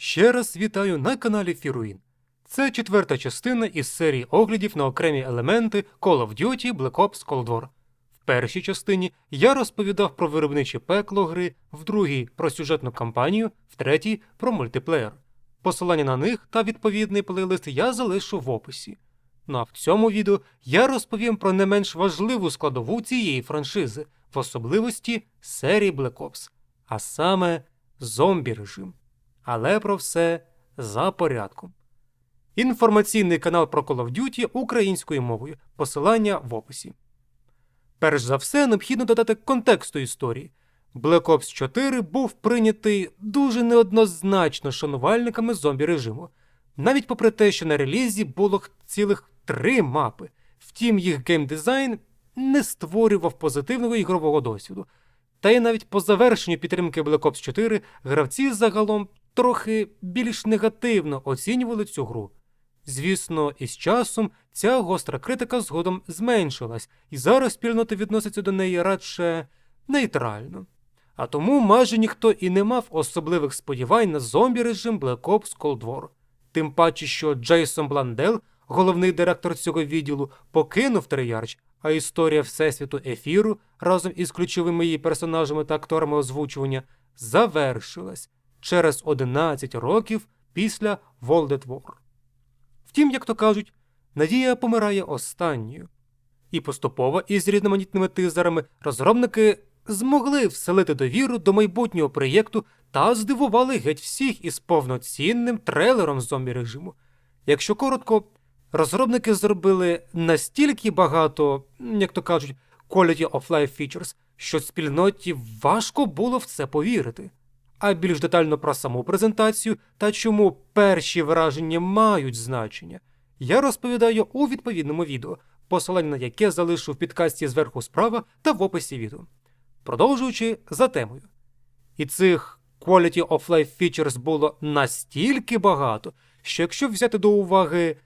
Ще раз вітаю на каналі Фіруїн. Це четверта частина із серії оглядів на окремі елементи Call of Duty Black Ops Cold War. В першій частині я розповідав про виробниче пекло гри, в другій про сюжетну кампанію, в третій про мультиплеєр. Посилання на них та відповідний плейлист я залишу в описі. Ну а в цьому відео я розповім про не менш важливу складову цієї франшизи, в особливості серії Black Ops, а саме зомбі режим. Але про все за порядком. Інформаційний канал про Call of Duty українською мовою. Посилання в описі. Перш за все, необхідно додати контексту історії. Black Ops 4 був прийнятий дуже неоднозначно шанувальниками зомбі режиму, навіть попри те, що на релізі було цілих три мапи. Втім, їх геймдизайн не створював позитивного ігрового досвіду. Та й навіть по завершенню підтримки Black Ops 4 гравці загалом трохи більш негативно оцінювали цю гру. Звісно, із часом ця гостра критика згодом зменшилась, і зараз спільнота відноситься до неї радше нейтрально. А тому майже ніхто і не мав особливих сподівань на зомбі режим Black Ops Cold War. Тим паче, що Джейсон Бландел, головний директор цього відділу, покинув Трeyarch, а історія Всесвіту Ефіру разом із ключовими її персонажами та акторами озвучування завершилась через 11 років після at Втім, як то кажуть, надія помирає останньою. І поступово із різноманітними тизерами розробники змогли вселити довіру до майбутнього проєкту та здивували геть всіх із повноцінним трейлером зомбі режиму. Якщо коротко, розробники зробили настільки багато, як то кажуть, quality of life features, що спільноті важко було в це повірити. А більш детально про саму презентацію та чому перші враження мають значення, я розповідаю у відповідному відео, посилання на яке залишу в підкасті зверху справа та в описі відео. Продовжуючи за темою. І цих Quality of Life Features було настільки багато, що якщо взяти до уваги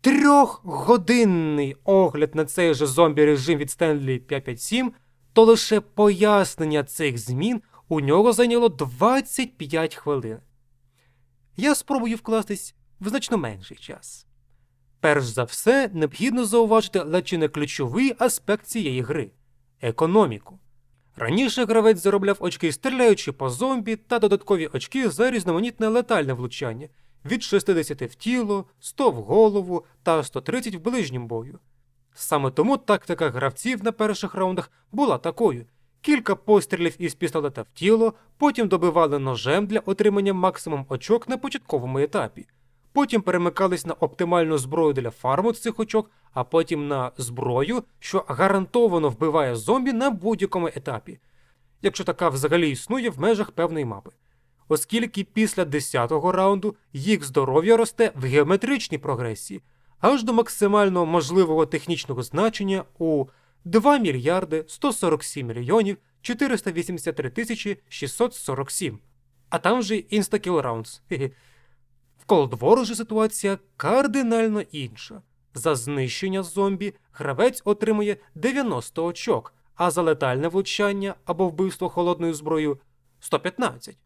трьохгодинний огляд на цей же зомбі режим від Stanley 557, то лише пояснення цих змін у нього зайняло 25 хвилин. Я спробую вкластись в значно менший час. Перш за все, необхідно зауважити ледь чи не ключовий аспект цієї гри економіку. Раніше гравець заробляв очки, стріляючи по зомбі, та додаткові очки за різноманітне летальне влучання від 60 в тіло, 100 в голову та 130 в ближнім бою. Саме тому тактика гравців на перших раундах була такою: кілька пострілів із пістолета в тіло, потім добивали ножем для отримання максимум очок на початковому етапі. Потім перемикались на оптимальну зброю для фарму цих очок, а потім на зброю, що гарантовано вбиває зомбі на будь-якому етапі, якщо така взагалі існує в межах певної мапи. Оскільки після 10-го раунду їх здоров'я росте в геометричній прогресії, аж до максимально можливого технічного значення у 2 мільярди 147 мільйонів 483 тисячі 647. А там же Rounds. Хе-хе. В War же ситуація кардинально інша. За знищення зомбі гравець отримує 90 очок, а за летальне влучання або вбивство холодною зброєю 115.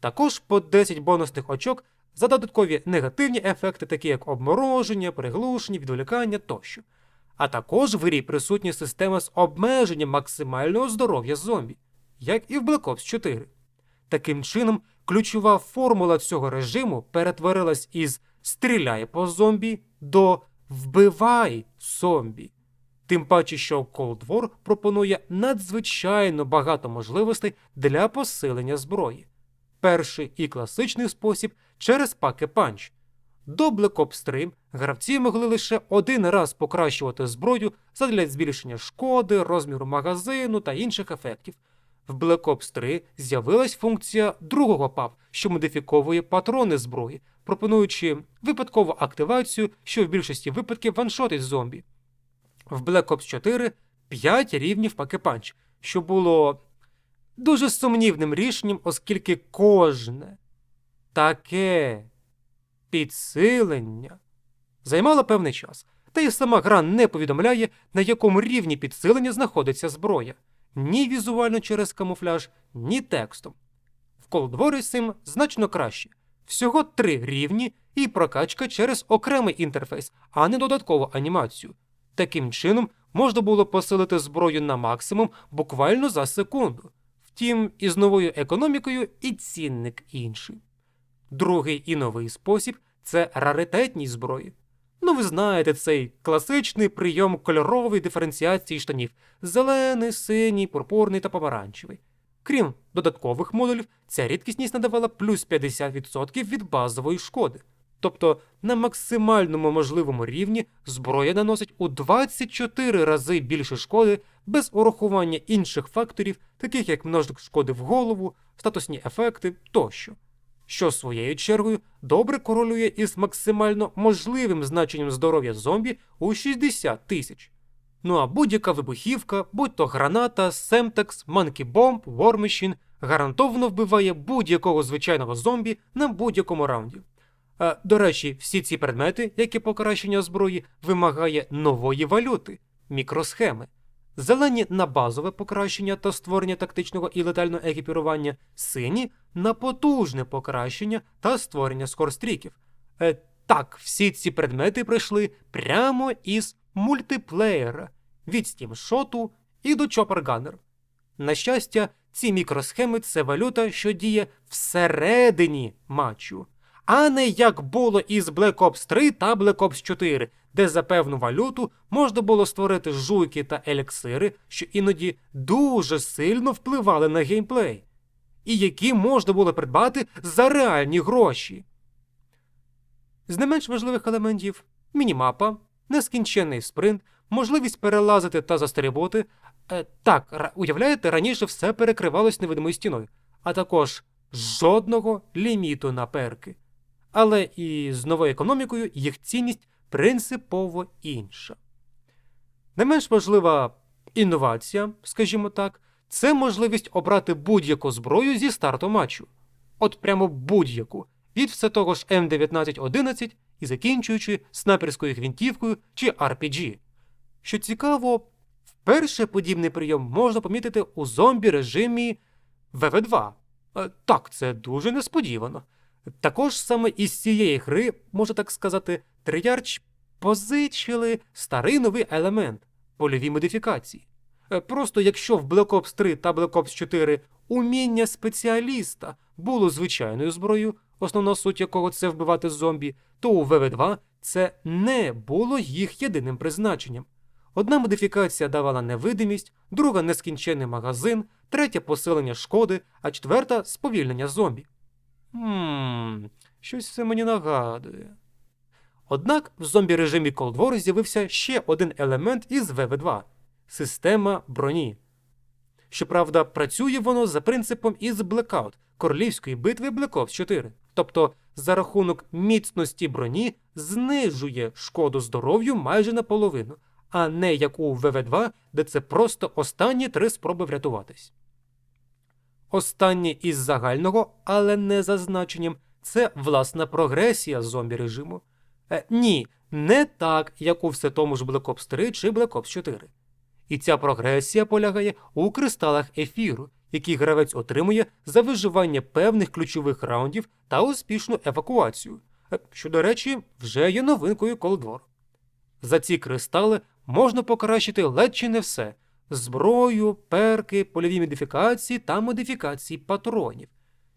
Також по 10 бонусних очок за додаткові негативні ефекти, такі як обмороження, приглушення, відволікання тощо. А також в грі присутня система з обмеженням максимального здоров'я зомбі, як і в Black Ops 4. Таким чином, ключова формула цього режиму перетворилась із стріляй по зомбі до вбивай зомбі. Тим паче, що Cold War пропонує надзвичайно багато можливостей для посилення зброї. Перший і класичний спосіб через паки панч. До Black Ops 3 гравці могли лише один раз покращувати зброю задля збільшення шкоди, розміру магазину та інших ефектів. В Black Ops 3 з'явилась функція другого ПАП, що модифіковує патрони зброї, пропонуючи випадкову активацію, що в більшості випадків ваншотить зомбі. В Black Ops 4 5 рівнів паки-панч, що було дуже сумнівним рішенням, оскільки кожне таке підсилення займало певний час, та й сама гра не повідомляє, на якому рівні підсилення знаходиться зброя ні візуально через камуфляж, ні текстом. В із цим значно краще. Всього три рівні і прокачка через окремий інтерфейс, а не додаткову анімацію. Таким чином можна було посилити зброю на максимум буквально за секунду. Втім, із новою економікою і цінник інший. Другий і новий спосіб це раритетність зброї. Ну, ви знаєте цей класичний прийом кольорової диференціації штанів: зелений, синій, пурпурний та помаранчевий. Крім додаткових модулів, ця рідкісність надавала плюс 50% від базової шкоди. Тобто на максимальному можливому рівні зброя наносить у 24 рази більше шкоди без урахування інших факторів, таких як множник шкоди в голову, статусні ефекти тощо, що своєю чергою добре корелює із максимально можливим значенням здоров'я зомбі у 60 тисяч. Ну а будь-яка вибухівка, будь то граната, семтекс, манкібомб, вормешін, гарантовано вбиває будь-якого звичайного зомбі на будь-якому раунді. А, до речі, всі ці предмети, як і покращення зброї, вимагає нової валюти мікросхеми. Зелені на базове покращення та створення тактичного і летального екіпірування, сині на потужне покращення та створення скорстріків. Е, так, всі ці предмети прийшли прямо із мультиплеєра від стімшоту і до Chopper На щастя, ці мікросхеми це валюта, що діє всередині матчу, а не як було із Black Ops 3 та Black Ops 4, де за певну валюту можна було створити жуйки та еліксири, що іноді дуже сильно впливали на геймплей, і які можна було придбати за реальні гроші. З не менш важливих елементів мінімапа, нескінченний спринт, можливість перелазити та застрибувати. Е, так, уявляєте, раніше все перекривалось невидимою стіною, а також жодного ліміту на перки. Але і з новою економікою їх цінність принципово інша. Не менш важлива інновація, скажімо так, це можливість обрати будь-яку зброю зі старту матчу. От прямо будь-яку, від все того ж М1911 і закінчуючи снайперською гвинтівкою чи RPG. Що цікаво, вперше подібний прийом можна помітити у зомбі режимі ВВ2. Е, Так, це дуже несподівано. Також саме із цієї гри, можна так сказати, Treyarch позичили старий новий елемент польові модифікації. Е, Просто якщо в Black Ops 3 та Black Ops 4 уміння спеціаліста було звичайною зброєю, основна суть якого це вбивати зомбі, то у ВВ2 це не було їх єдиним призначенням. Одна модифікація давала невидимість, друга нескінчений магазин, третя посилення шкоди, а четверта сповільнення зомбі. Хмм, щось це мені нагадує. Однак в зомбі режимі Cold War з'явився ще один елемент із ВВ2 система броні. Щоправда, працює воно за принципом із Blackout королівської битви Black Ops 4. Тобто, за рахунок міцності броні знижує шкоду здоров'ю майже наполовину, а не як у ВВ2, де це просто останні три спроби врятуватись. Останнє із загального, але не за значенням, це власна прогресія зомбі режиму. Е, ні, не так, як у все тому ж Black Ops 3 чи Black Ops 4. І ця прогресія полягає у кристалах ефіру, які гравець отримує за виживання певних ключових раундів та успішну евакуацію, е, що, до речі, вже є новинкою War. За ці кристали можна покращити ледь чи не все зброю, перки, польові модифікації та модифікації патронів,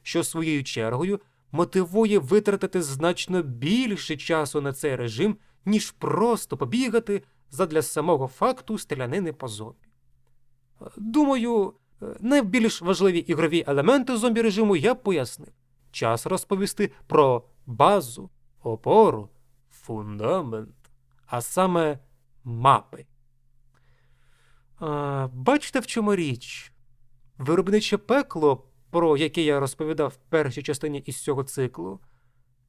що своєю чергою мотивує витратити значно більше часу на цей режим, ніж просто побігати задля самого факту стрілянини по зомбі. Думаю, е, найбільш важливі ігрові елементи зомбі режиму я пояснив. Час розповісти про базу, опору, фундамент, а саме мапи. А, бачите, в чому річ? Виробниче пекло, про яке я розповідав в першій частині із цього циклу,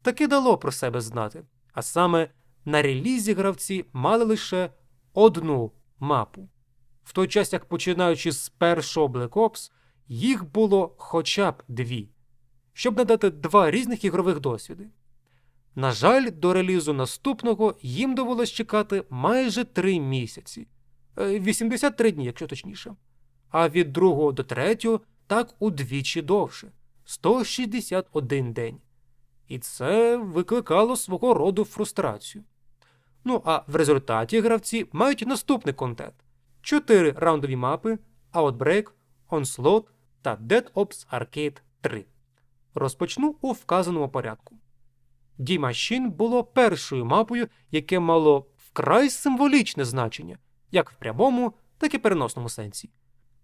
таки дало про себе знати. А саме на релізі гравці мали лише одну мапу. В той час, як починаючи з першого Black Ops, їх було хоча б дві, щоб надати два різних ігрових досвіди. На жаль, до релізу наступного їм довелось чекати майже три місяці. Е, 83 дні, якщо точніше. А від другого до третього так удвічі довше 161 день. і це викликало свого роду фрустрацію. Ну а в результаті гравці мають наступний контент: 4 раундові мапи Outbreak, Onslaught та Dead Ops Arcade 3. Розпочну у вказаному порядку. D-Machine було першою мапою, яке мало вкрай символічне значення, як в прямому, так і переносному сенсі.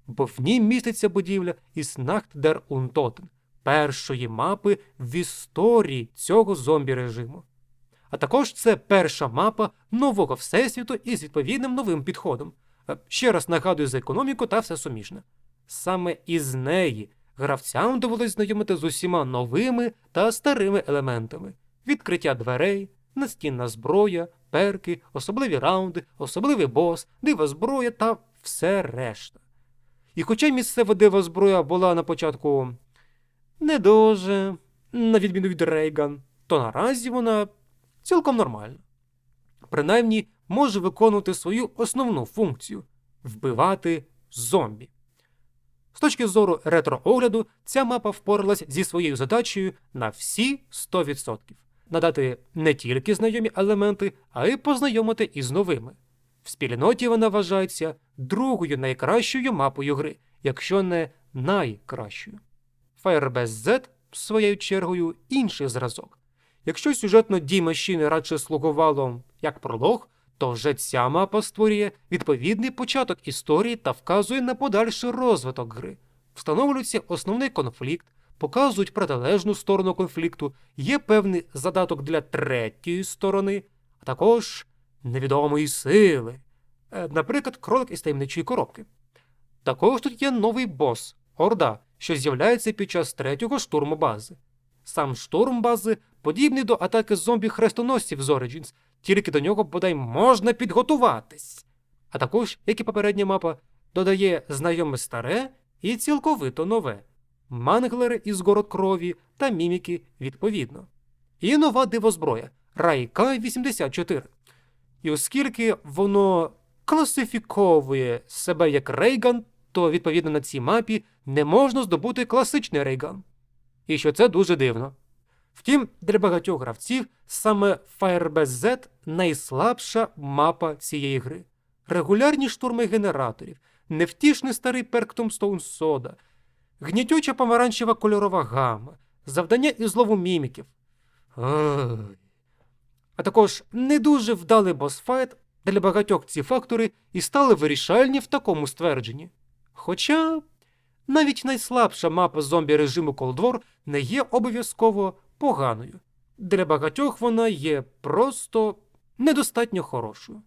Бо в ній міститься будівля із der Untoten, першої мапи в історії цього зомбі режиму. А також це перша мапа нового всесвіту із відповідним новим підходом. Е, Ще раз нагадую за економіку та все суміжне. Саме із неї гравцям довелось знайомити з усіма новими та старими елементами: відкриття дверей, настінна зброя, перки, особливі раунди, особливий бос, дива зброя та все решта. І хоча місцева дива зброя була на початку не дуже, на відміну від Рейган, то наразі вона цілком нормальна. Принаймні може виконувати свою основну функцію вбивати зомбі. З точки зору ретро-огляду, ця мапа впоралась зі своєю задачею на всі 100%. Надати не тільки знайомі елементи, а й познайомити із новими. В спільноті вона вважається другою найкращою мапою гри, якщо не найкращою. Firebase Z, своєю чергою, інший зразок. Якщо сюжетно дій машини радше слугувало як пролог, то вже ця мапа створює відповідний початок історії та вказує на подальший розвиток гри. Встановлюється основний конфлікт, показують протилежну сторону конфлікту, є певний задаток для третьої сторони, а також невідомої сили, Е, наприклад, кролик із таємничої коробки. Також тут є новий бос Орда, що з'являється під час третього штурму бази. Сам штурм бази подібний до атаки зомбі хрестоносців з Origins, тільки до нього бодай можна підготуватись. А також, як і попередня мапа, додає знайоме старе і цілковито нове манглери із город крові та міміки відповідно. І нова дивозброя Райка 84. І оскільки воно класифіковує себе як Рейган, то відповідно на цій мапі не можна здобути класичний Рейган. І що це дуже дивно. Втім, для багатьох гравців саме Firebase Z найслабша мапа цієї гри. Регулярні штурми генераторів, невтішний старий перк Tombstone Soda, гнітюча помаранчева кольорова гама, завдання із злову міміків. А також не дуже вдалий босфайт для багатьох ці фактори і стали вирішальні в такому ствердженні. Хоча навіть найслабша мапа зомбі режиму Cold War не є обов'язково поганою. Для багатьох вона є просто недостатньо хорошою.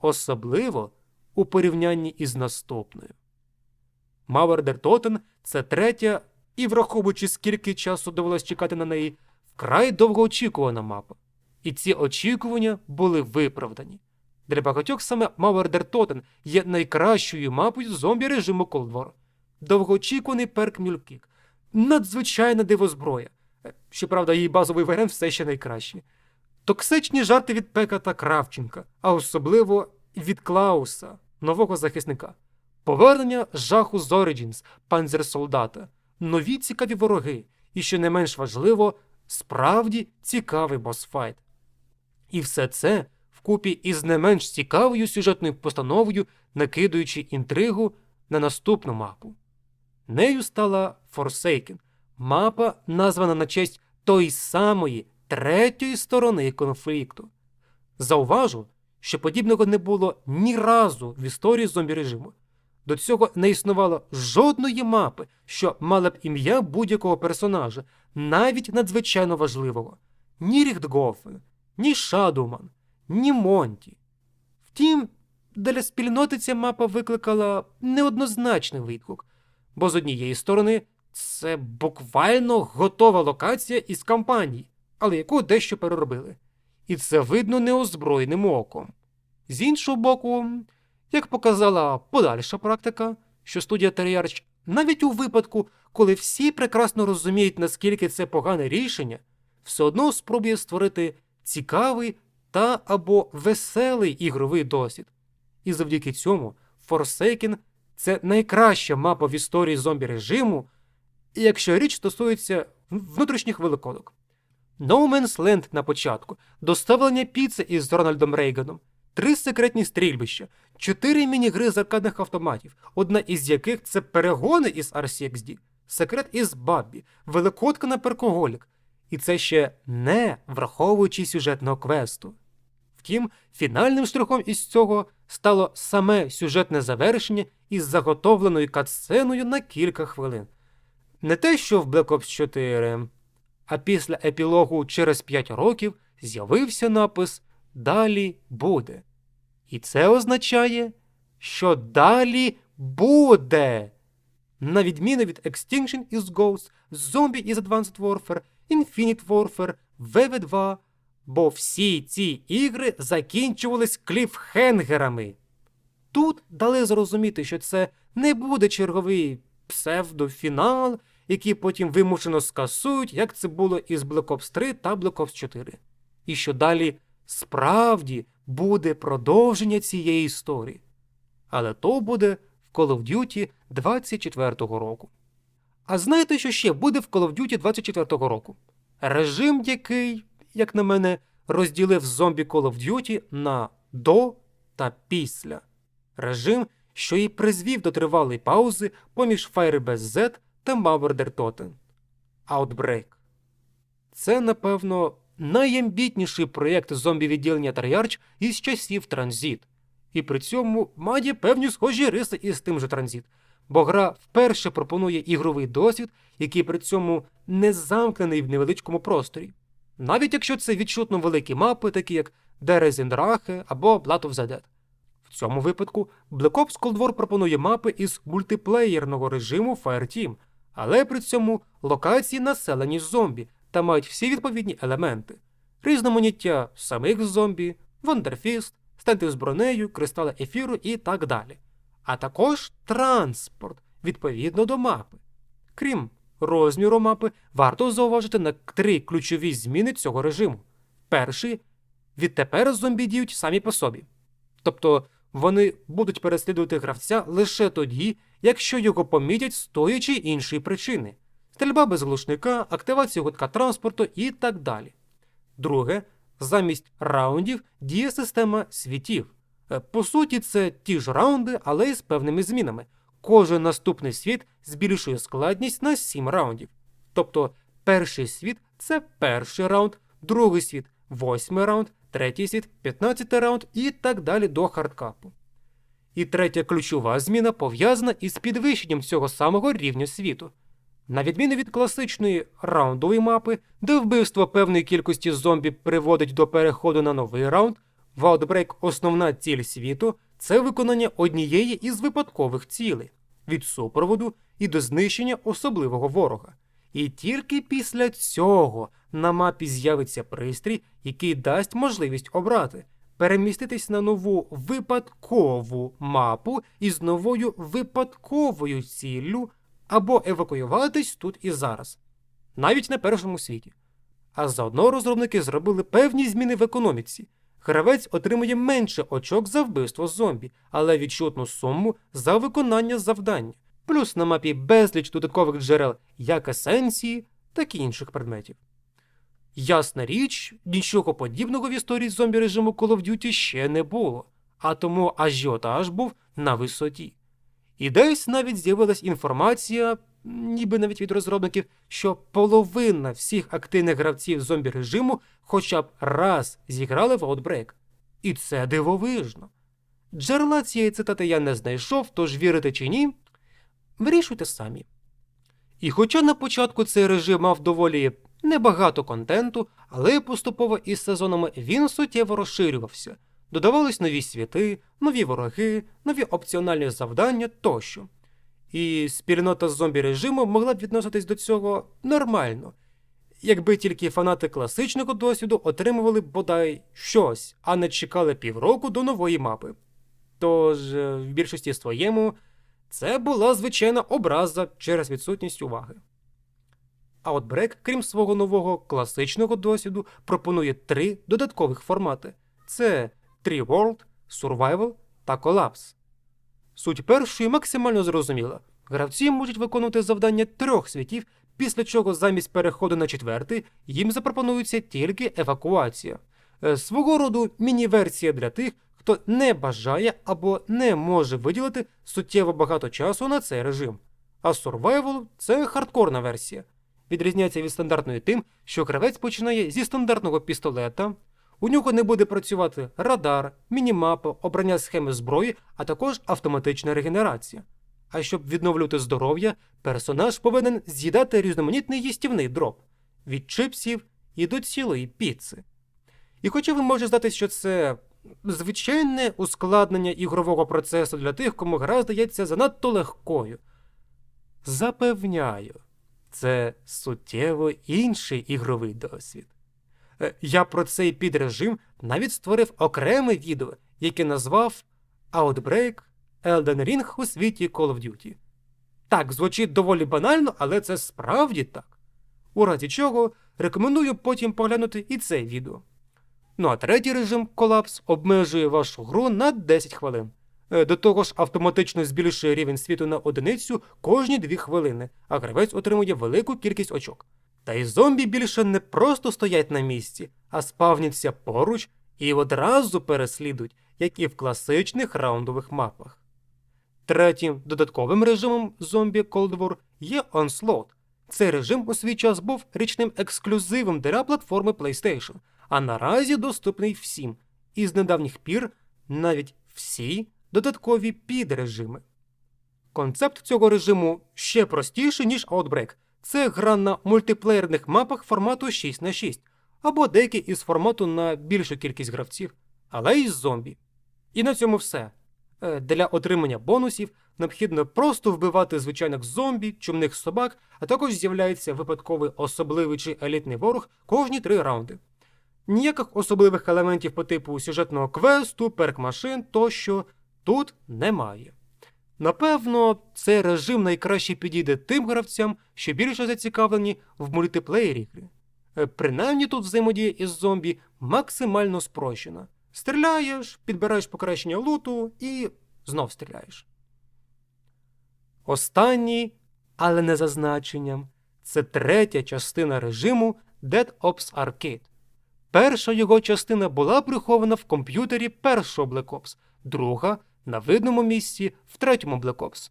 Особливо у порівнянні із наступною. Мауердер Тотен це третя, і, враховуючи, скільки часу довелось чекати на неї, вкрай довгоочікувана мапа. І ці очікування були виправдані. Для багатьох саме Мауердер Тотен є найкращою мапою зомбі режиму War. Довгоочікуваний перк Мюлькік, надзвичайна дивозброя. Щоправда, її базовий варіант все ще найкращий. Токсичні жарти від Пека та Кравченка, а особливо від Клауса, нового захисника. Повернення жаху з Origins, панзерсолдата, нові цікаві вороги, і, що не менш важливо, справді цікавий босфайт. І все це вкупі із не менш цікавою сюжетною постановою, накидуючи інтригу на наступну мапу. Нею стала Forsaken, мапа, названа на честь тої самої третьої сторони конфлікту. Зауважу, що подібного не було ні разу в історії зомбі режиму. До цього не існувало жодної мапи, що мала б ім'я будь-якого персонажа, навіть надзвичайно важливого. Ні Ріхтгофен, ні Шадуман, ні Монті. Втім, для спільноти ця мапа викликала неоднозначний відгук, бо з однієї сторони це буквально готова локація із кампанії, але яку дещо переробили. І це видно неозброєним оком. З іншого боку, як показала подальша практика, що студія Treyarch навіть у випадку, коли всі прекрасно розуміють, наскільки це погане рішення, все одно спробує створити цікавий та або веселий ігровий досвід. І завдяки цьому Forsaken – це найкраща мапа в історії зомбі режиму, якщо річ стосується внутрішніх великодок. No Man's Land на початку, доставлення піци із Рональдом Рейганом, три секретні стрільбища, чотири міні-гри з аркадних автоматів, одна із яких це перегони із RCXD, секрет із Баббі, великодка на перкоголік. І це ще не враховуючи сюжетного квесту. Втім, фінальним штрихом із цього стало саме сюжетне завершення із заготовленою катсценою на кілька хвилин. Не те, що в Black Ops 4, а після епілогу через 5 років з'явився напис Далі буде. І це означає, що далі буде. На відміну від Extinction is Ghost, Zombie is Advanced Warfare, Infinite Warfare, VV2, бо всі ці ігри закінчувались кліфхенгерами. Тут дали зрозуміти, що це не буде черговий псевдофінал, який потім вимушено скасують, як це було із Black Ops 3 та Black Ops 4. І що далі справді буде продовження цієї історії. Але то буде в Call of Duty 24-го року. А знаєте, що ще буде в Call of Duty 24-го року? Режим, який, як на мене, розділив зомбі Call of Duty на до та після. Режим, що і призвів до тривалої паузи поміж Firebase Z та Mauer Toten. Outbreak. Це, напевно, найамбітніший проєкт зомбі відділення Treyarch із часів Транзит. І при цьому має певні схожі риси із тим же Транзит, бо гра вперше пропонує ігровий досвід, який при цьому не замкнений в невеличкому просторі. Навіть якщо це відчутно великі мапи, такі як Дерезіндрахе або Blood of the Dead. В цьому випадку Black Ops Cold War пропонує мапи із мультиплеєрного режиму Fireteam, але при цьому локації населені зомбі та мають всі відповідні елементи: різноманіття самих зомбі, вандерфіст, стенти з бронею, кристали ефіру і так далі. А також транспорт відповідно до мапи. Крім розміру мапи, варто зауважити на три ключові зміни цього режиму. Перший відтепер зомбі діють самі по собі. Тобто вони будуть переслідувати гравця лише тоді, якщо його помітять з тої чи іншої причини стрільба без глушника, активація гудка транспорту і так далі. Друге, замість раундів діє система світів. Е, По суті, це ті ж раунди, але із певними змінами. Кожен наступний світ збільшує складність на 7 раундів. Тобто перший світ це перший раунд, другий світ восьмий раунд, третій світ, 15 раунд і так далі до хардкапу. І третя ключова зміна пов'язана із підвищенням цього самого рівня світу. На відміну від класичної раундової мапи, де вбивство певної кількості зомбі приводить до переходу на новий раунд, в основна ціль світу це виконання однієї із випадкових цілей від супроводу і до знищення особливого ворога. І тільки після цього на мапі з'явиться пристрій, який дасть можливість обрати, переміститись на нову випадкову мапу із новою випадковою ціллю або евакуюватись тут і зараз, навіть на першому світі. А заодно розробники зробили певні зміни в економіці. Гравець отримує менше очок за вбивство зомбі, але відчутну суму за виконання завдання, плюс на мапі безліч додаткових джерел як есенції, так і інших предметів. Ясна річ, нічого подібного в історії зомбі режиму Call of Duty ще не було, а тому ажіотаж був на висоті. І десь навіть з'явилась інформація, ніби навіть від розробників, що половина всіх активних гравців зомбі режиму хоча б раз зіграли в Outbreak. І це дивовижно. Джерела цієї цитати я не знайшов, тож вірите чи ні, вирішуйте самі. І хоча на початку цей режим мав доволі небагато контенту, але поступово із сезонами він суттєво розширювався. Додавались нові світи, нові вороги, нові опціональні завдання тощо. І спільнота з зомбі режиму могла б відноситись до цього нормально, якби тільки фанати класичного досвіду отримували бодай щось, а не чекали півроку до нової мапи. Тож, е, в більшості своєму, це була звичайна образа через відсутність уваги. А от Break, крім свого нового класичного досвіду, пропонує три додаткових формати: це Tree World, Survival та Collapse. Суть першої максимально зрозуміла. Гравці можуть виконувати завдання трьох світів після чого замість переходу на четвертий їм запропонується тільки евакуація. Е, Свого роду міні-версія для тих, хто не бажає або не може виділити суттєво багато часу на цей режим. А Survival – це хардкорна версія. Відрізняється від стандартної тим, що гравець починає зі стандартного пістолета. У нього не буде працювати радар, мінімапа, обрання схеми зброї, а також автоматична регенерація. А щоб відновлювати здоров'я, персонаж повинен з'їдати різноманітний їстівний дроп від чипсів і до цілої піци. І хоча ви можете здатись, що це звичайне ускладнення ігрового процесу для тих, кому гра здається занадто легкою, запевняю, це суттєво інший ігровий досвід. Е, Я про цей підрежим навіть створив окреме відео, яке назвав Outbreak Elden Ring у світі Call of Duty. Так, звучить доволі банально, але це справді так. У разі чого рекомендую потім поглянути і це відео. Ну а третій режим колапс обмежує вашу гру на 10 хвилин. Е, До того ж, автоматично збільшує рівень світу на одиницю кожні 2 хвилини, а гравець отримує велику кількість очок. Та й зомбі більше не просто стоять на місці, а спавняться поруч і одразу переслідують, як і в класичних раундових мапах. Третім додатковим режимом зомбі Cold War є Onslaught. Цей режим у свій час був річним ексклюзивом для платформи PlayStation, а наразі доступний всім, і з недавніх пір навіть всі додаткові підрежими. Концепт цього режиму ще простіший, ніж Outbreak. Це гра на мультиплеєрних мапах формату 6 на 6 або деякі із формату на більшу кількість гравців, але й з зомбі. І на цьому все. Е, Для отримання бонусів необхідно просто вбивати звичайних зомбі, чумних собак, а також з'являється випадковий особливий чи елітний ворог кожні три раунди. Ніяких особливих елементів по типу сюжетного квесту, перк-машин тощо тут немає. Напевно, цей режим найкраще підійде тим гравцям, що більше зацікавлені в мультиплеєрі гри. Е, Принаймні тут взаємодія із зомбі максимально спрощена. Стріляєш, підбираєш покращення луту і знов стріляєш. Останній, але не за значенням, це третя частина режиму Dead Ops Arcade. Перша його частина була прихована в комп'ютері першого Black Ops, друга на видному місці в третьому Black Ops.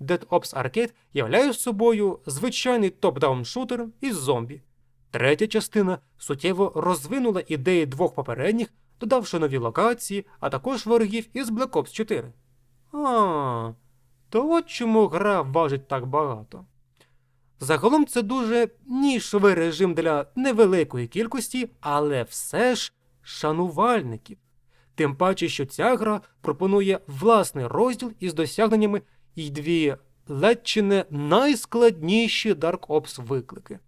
Dead Ops Arcade являє собою звичайний топ-даун шутер із зомбі. Третя частина суттєво розвинула ідеї двох попередніх, додавши нові локації, а також ворогів із Black Ops 4. А, то от чому гра важить так багато. Загалом це дуже нішовий режим для невеликої кількості, але все ж шанувальників. Тим паче, що ця гра пропонує власний розділ із досягненнями і дві ледь чи не найскладніші Dark Ops виклики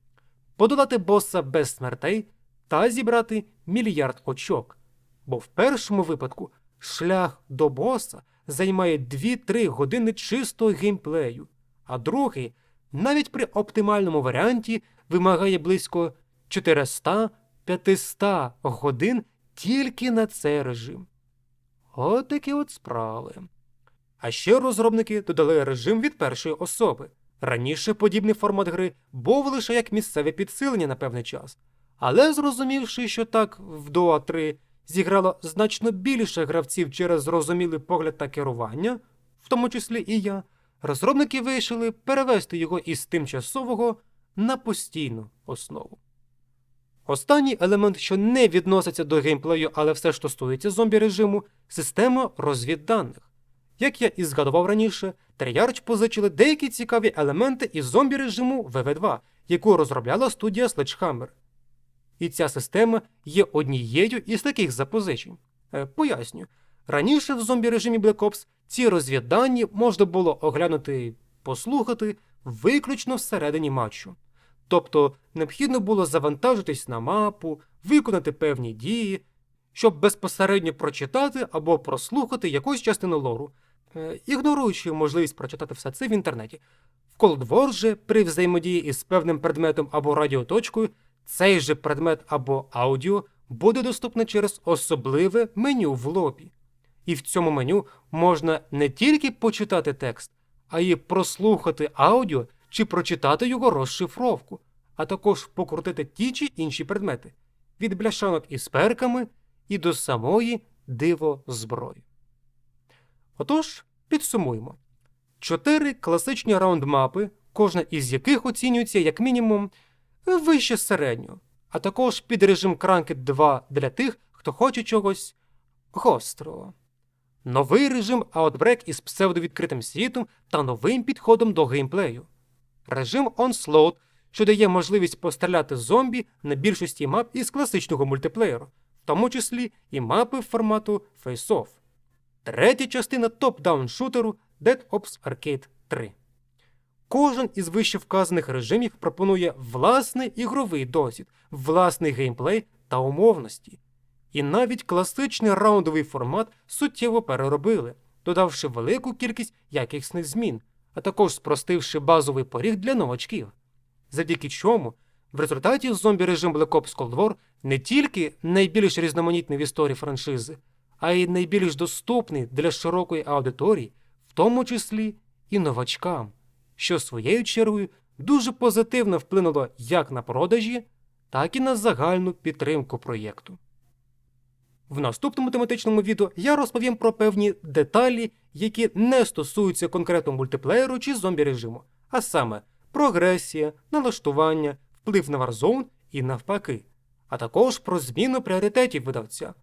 подолати боса без смертей та зібрати мільярд очок. Бо в першому випадку шлях до боса займає 2-3 години чистого геймплею, а другий, навіть при оптимальному варіанті, вимагає близько 400-500 годин тільки на цей режим. От такі от справи. А ще розробники додали режим від першої особи. Раніше подібний формат гри був лише як місцеве підсилення на певний час. Але зрозумівши, що так в Dota 3 зіграло значно більше гравців через зрозумілий погляд та керування, в тому числі і я, розробники вирішили перевести його із тимчасового на постійну основу. Останній елемент, що не відноситься до геймплею, але все ж стосується зомбі режиму система розвідданих. Як я і згадував раніше, Treyarch позичили деякі цікаві елементи із зомбі режиму VV2, яку розробляла студія Sledgehammer. І ця система є однією із таких запозичень. Е, поясню, раніше в зомбі режимі Black Ops ці розвіддані можна було оглянути, послухати виключно всередині матчу. Тобто необхідно було завантажитись на мапу, виконати певні дії, щоб безпосередньо прочитати або прослухати якусь частину лору, е, ігноруючи можливість прочитати все це в інтернеті. В Cold же при взаємодії із певним предметом або радіоточкою цей же предмет або аудіо буде доступне через особливе меню в лобі. І в цьому меню можна не тільки почитати текст, а й прослухати аудіо чи прочитати його розшифровку, а також покрутити ті чи інші предмети від бляшанок із перками і до самої дивозброї. Отож, підсумуємо. Чотири класичні раунд-мапи, кожна із яких оцінюється як мінімум вище середнього, а також під режим Cranked 2 для тих, хто хоче чогось гострого. Новий режим Outbreak із псевдовідкритим світом та новим підходом до геймплею. Режим Onslaught, що дає можливість постріляти зомбі на більшості мап із класичного мультиплеєру, в тому числі і мапи формату Face-Off. Третя частина топ-даун шутеру Dead Ops Arcade 3. Кожен із вище вказаних режимів пропонує власний ігровий досвід, власний геймплей та умовності. І навіть класичний раундовий формат суттєво переробили, додавши велику кількість якісних змін, а також спростивши базовий поріг для новачків. Завдяки чому в результаті зомбі режим Black Ops Cold War не тільки найбільш різноманітний в історії франшизи, а й найбільш доступний для широкої аудиторії, в тому числі і новачкам, що своєю чергою дуже позитивно вплинуло як на продажі, так і на загальну підтримку проєкту. В наступному тематичному відео я розповім про певні деталі, які не стосуються конкретно мультиплеєру чи зомбі режиму, а саме прогресія, налаштування, вплив на Warzone і навпаки, а також про зміну пріоритетів видавця.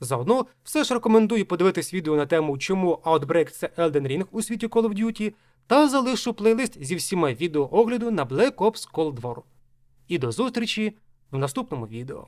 Заодно все ж рекомендую подивитись відео на тему, чому Outbreak це Elden Ring у світі Call of Duty, та залишу плейлист зі всіма відео огляду на Black Ops Cold War. І до зустрічі в наступному відео.